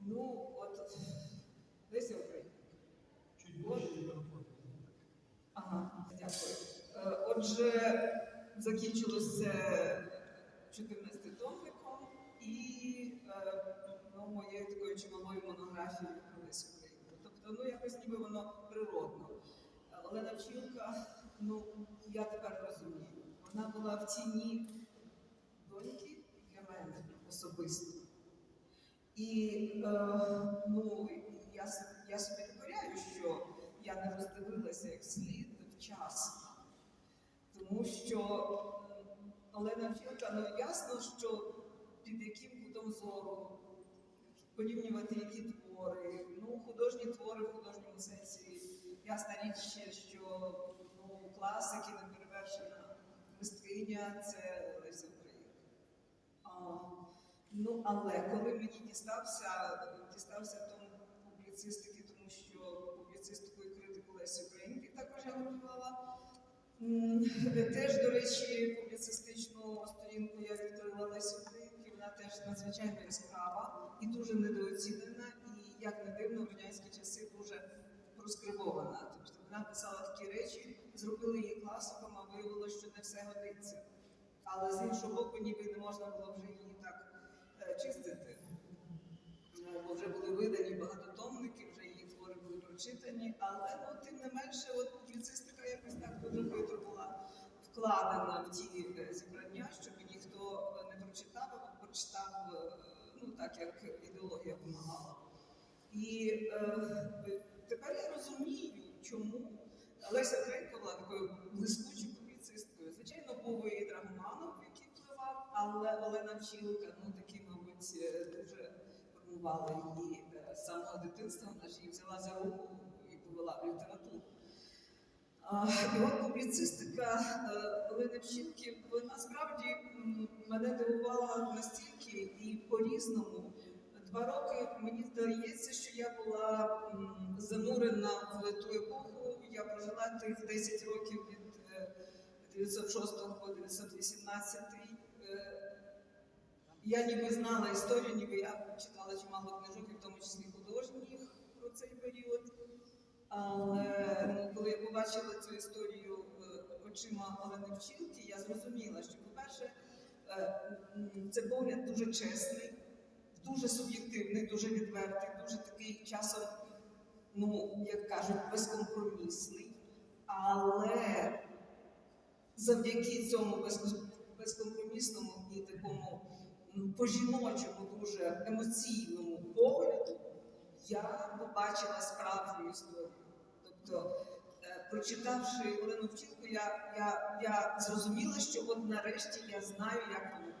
Ну, от Леся Українка. Чуть мікрофон. Ага, дякую. Е, Отже, закінчилося 14 томником і е, ну, моєю такою чималою монографією про Лесю Українку. Тобто, ну якось ніби воно природно. Олена Вчілка, ну я тепер розумію, вона була в тіні доньки для мене особисто. І е, ну, я, я собі докоряю, що я не роздивилася як слід вчасно. Тому що Олена Вчилка, ну ясно, що під яким кутом зору порівнювати які твори, ну, художні твори в художньому сенсі. Ясна річ, що ну, класики, неперевершена мисткиня це Леся Українка. Ну, але коли мені дістався, дістався том публіцистики, тому що публіцистику і критику Лесі Українки також я готувала. Теж, до речі, публіцистичну сторінку я відкрила Лесі Українки, вона теж надзвичайно яскрава і дуже недооцінена, і як не дивно, в радянські часи дуже проскрибована. Тобто вона писала такі речі, зробили її класиком, а виявилося, що не все годиться. Але з іншого боку, ніби не можна було вже її так Е, Бо вже були видані багатотомники, вже її твори були прочитані, але ну, тим не менше, от публіцистика якось так дуже хитро була вкладена в ті е, зібрання, щоб ніхто не прочитав, а прочитав е, ну, так, як ідеологія вимагала. І е, тепер я розумію, чому Леся Українка була такою блискучою публіцисткою. Звичайно, був і Драгоманов, який впливав, але Олена Вчилка, ну такі, мабуть, е, дуже формувала її е, з самого дитинства. Вона ж її взяла за руку і повела в літературу. І от публіцистика е, Олени Вчилки, вона справді мене дивувала настільки і по-різному. Два роки мені здається, що я була занурена в ту епоху. Я прожила тих 10 років від е, 906 по 918. Я ніби знала історію, ніби я читала чимало книжок, і в тому числі художніх про цей період. Але ну, коли я побачила цю історію е, очима Олени Вчилки, я зрозуміла, що, по-перше, е, це погляд дуже чесний, дуже суб'єктивний, дуже відвертий, дуже такий часом, ну, як кажуть, безкомпромісний. Але завдяки цьому безкомпромісному і такому по-жіночому дуже емоційному погляду я побачила справжню історію. Тобто, е, прочитавши Олену вчинку, я, я, я зрозуміла, що от нарешті я знаю, як воно.